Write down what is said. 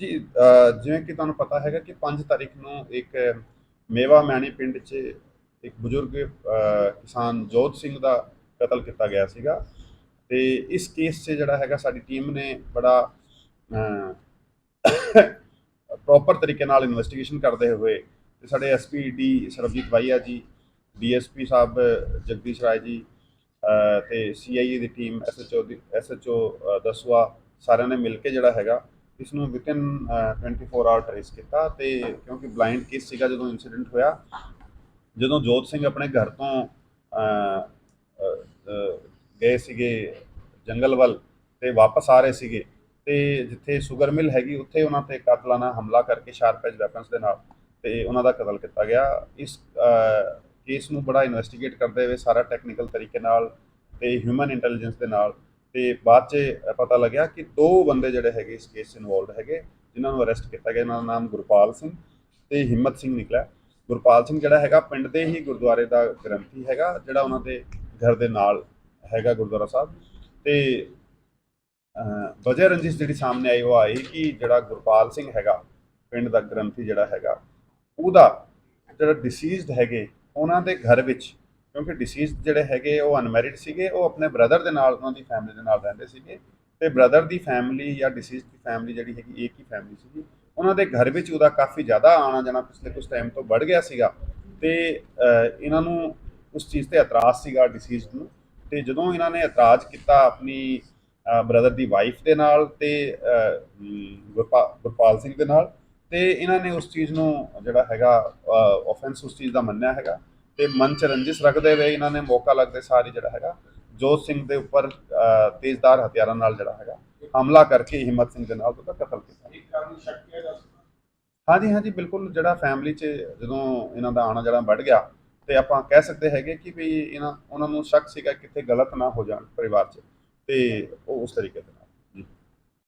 ਜੀ ਜਿਵੇਂ ਕਿ ਤੁਹਾਨੂੰ ਪਤਾ ਹੈਗਾ ਕਿ 5 ਤਾਰੀਖ ਨੂੰ ਇੱਕ ਮੇਵਾ ਮੈਣੀ ਪਿੰਡ 'ਚ ਇੱਕ ਬਜ਼ੁਰਗ ਕਿਸਾਨ ਜੋਤ ਸਿੰਘ ਦਾ ਕਤਲ ਕੀਤਾ ਗਿਆ ਸੀਗਾ। ਤੇ ਇਸ ਕੇਸ 'ਚ ਜਿਹੜਾ ਹੈਗਾ, ਸਾਡੀ ਟੀਮ ਨੇ ਬੜਾ ਪ੍ਰੋਪਰ ਤਰੀਕੇ ਨਾਲ ਇਨਵੈਸਟੀਗੇਸ਼ਨ ਕਰਦੇ ਹੋਏ ਤੇ ਸਾਡੇ ਐਸਪੀ ਡੀ ਸਰਬਜੀਤ ਵਾਈਆ ਜੀ ਡੀਐਸਪੀ ਸਾਹਿਬ ਜਗਦੀਸ਼ ਰਾਏ ਜੀ, ਅਹ, ਤੇ ਸੀਆਈਏ ਦੀ ਟੀਮ ਐਸਐਚਓ ਦੀ ਐਸਐਚਓ ਦਸਵਾ ਸਾਰਿਆਂ ਨੇ ਮਿਲ ਕੇ ਜਿਹੜਾ ਹੈਗਾ ਇਸ ਨੂੰ ਵਿਦਨ 24 ਆਵਰ ਟ੍ਰੇਸ ਕੀਤਾ ਤੇ ਕਿਉਂਕਿ ਬਲਾਈਂਡ ਕੇਸ ਸੀਗਾ ਜਦੋਂ ਇਨਸੀਡੈਂਟ ਹੋਇਆ, ਜਦੋਂ ਜੋਤ ਸਿੰਘ ਆਪਣੇ ਘਰ ਤੋਂ ਗਏ ਸੀਗੇ ਜੰਗਲ ਵੱਲ ਤੇ ਵਾਪਸ ਆ ਰਹੇ ਸੀਗੇ ਤੇ ਜਿੱਥੇ ਸ਼ੂਗਰ ਮਿਲ ਹੈਗੀ ਉੱਥੇ ਉਹਨਾਂ ਤੇ ਕਾਤਲਾਨਾ ਹਮਲਾ ਕਰਕੇ ਸ਼ਾਰਪ ਐਜ ਵੈਪਨਸ ਦੇ ਨਾਲ ਤੇ ਉਹਨਾਂ ਦਾ ਕਤਲ ਕੀਤਾ ਗਿਆ। ਇਸ ਕੇਸ ਨੂੰ ਬੜਾ ਇਨਵੈਸਟੀਗੇਟ ਕਰਦੇ ਹੋਏ ਸਾਰਾ ਟੈਕਨੀਕਲ ਤਰੀਕੇ ਨਾਲ ਤੇ ਹਿਊਮਨ ਇੰਟੈਲੀਜੈਂਸ ਦੇ ਨਾਲ ਤੇ ਬਾਅਦ 'ਚ ਪਤਾ ਲੱਗਿਆ ਕਿ ਦੋ ਬੰਦੇ ਜਿਹੜੇ ਹੈਗੇ ਇਸ ਕੇਸ 'ਚ ਇਨਵੋਲਡ ਹੈਗੇ, ਜਿਨ੍ਹਾਂ ਨੂੰ ਅਰੈਸਟ ਕੀਤਾ ਗਿਆ, ਇਹਨਾਂ ਦਾ ਨਾਮ ਗੁਰਪਾਲ ਸਿੰਘ ਤੇ ਹਿੰਮਤ ਸਿੰਘ ਨਿਕਲਿਆ। ਗੁਰਪਾਲ ਸਿੰਘ ਜਿਹੜਾ ਹੈਗਾ ਪਿੰਡ ਦੇ ਹੀ ਗੁਰਦੁਆਰੇ ਦਾ ਗ੍ਰੰਥੀ ਹੈਗਾ, ਜਿਹੜਾ ਉਹਨਾਂ ਦੇ ਘਰ ਦੇ ਨਾਲ ਹੈਗਾ ਗੁਰਦੁਆਰਾ ਸਾਹਿਬ। ਤੇ ਵਜੇ ਵਜ੍ਹਾ ਰੰਜਿਸ਼ ਜਿਹੜੀ ਸਾਹਮਣੇ ਆਈ, ਉਹ ਆਈ ਕਿ ਜਿਹੜਾ ਗੁਰਪਾਲ ਸਿੰਘ ਹੈਗਾ, ਪਿੰਡ ਦਾ ਗ੍ਰੰਥੀ ਜਿਹੜਾ ਹੈਗਾ, ਉਹਦਾ ਜਿਹੜਾ ਡਿਸੀਜ਼ਡ ਹੈਗੇ, ਉਹਨਾਂ ਦੇ ਘਰ ਵਿੱਚ ਕਿਉਂਕਿ ਡਿਸੀਜ਼ਡ ਜਿਹੜੇ ਹੈਗੇ ਉਹ ਅਨਮੈਰਿਡ ਸੀਗੇ ਉਹ ਆਪਣੇ ਬ੍ਰਦਰ ਦੇ ਨਾਲ ਉਹਨਾਂ ਦੀ ਫੈਮਿਲੀ ਦੇ ਨਾਲ ਰਹਿੰਦੇ ਸੀਗੇ। ਤੇ ਬ੍ਰਦਰ ਦੀ ਫੈਮਿਲੀ ਜਾਂ ਡਿਸੀਜ਼ ਦੀ ਫੈਮਿਲੀ ਜਿਹੜੀ ਹੈਗੀ ਇੱਕ ਹੀ ਫੈਮਿਲੀ ਸੀਗੀ? ਉਹਨਾਂ ਦੇ ਘਰ ਵਿੱਚ ਉਹਦਾ ਕਾਫੀ ਜ਼ਿਆਦਾ ਆਣਾ ਜਾਣਾ ਪਿਛਲੇ ਕੁਝ ਟਾਈਮ ਤੋਂ ਵੱਧ ਗਿਆ ਸੀਗਾ। ਤੇ ਇਹਨਾਂ ਨੂੰ ਉਸ ਚੀਜ਼ ਤੇ ਇਤਰਾਜ਼ ਸੀਗਾ ਡਿਸੀਜ਼ ਨੂੰ। ਤੇ ਜਦੋਂ ਇਹਨਾਂ ਨੇ ਇਤਰਾਜ਼ ਕੀਤਾ ਆਪਣੀ ਬ੍ਰਦਰ ਦੀ ਵਾਈਫ ਦੇ ਨਾਲ ਤੇ ਅਹ, ਗੁਰਪਾਲ ਸਿੰਘ ਦੇ ਨਾਲ ਤੇ ਇਹਨਾਂ ਨੇ ਉਸ ਚੀਜ਼ ਨੂੰ ਜਿਹੜਾ ਹੈਗਾ ਆਫੈਂਸ ਉਸ ਚੀਜ਼ ਦਾ ਮੰਨਿਆ ਹੈਗਾ। ਤੇ ਮਨ ਚ ਰੰਜਿਸ਼ ਰੱਖਦੇ ਹੋਏ ਇਹਨਾਂ ਨੇ ਮੌਕਾ ਲੱਗਦੇ ਸਾਰੀ ਜਿਹੜਾ ਹੈਗਾ ਜੋਤ ਸਿੰਘ ਦੇ ਉੱਪਰ ਅਹ, ਤੇਜ਼ਧਾਰ ਹਥਿਆਰਾਂ ਨਾਲ ਜਿਹੜਾ ਹੈਗਾ ਹਮਲਾ ਕਰਕੇ ਹਿੰਮਤ ਸਿੰਘ ਦੇ ਨਾਲ ਉਹਦਾ ਕਤਲ ਕੀਤਾ। ਹਾਂਜੀ ਹਾਂਜੀ ਬਿਲਕੁਲ ਜਿਹੜਾ ਫੈਮਿਲੀ 'ਚ ਜਦੋਂ ਇਹਨਾਂ ਦਾ ਆਣਾ ਜਿਹੜਾ ਵੱਧ ਗਿਆ ਤੇ ਆਪਾਂ ਕਹਿ ਸਕਦੇ ਹੈਗੇ ਕਿ ਵੀ ਇਹਨਾਂ ਉਹਨਾਂ ਨੂੰ ਸ਼ੱਕ ਸੀਗਾ ਕਿਤੇ ਗਲਤ ਨਾ ਹੋ ਜਾਣ ਪਰਿਵਾਰ 'ਚ ਤੇ ਉਹ ਉਸ ਤਰੀਕੇ ਦੇ ਨਾਲ।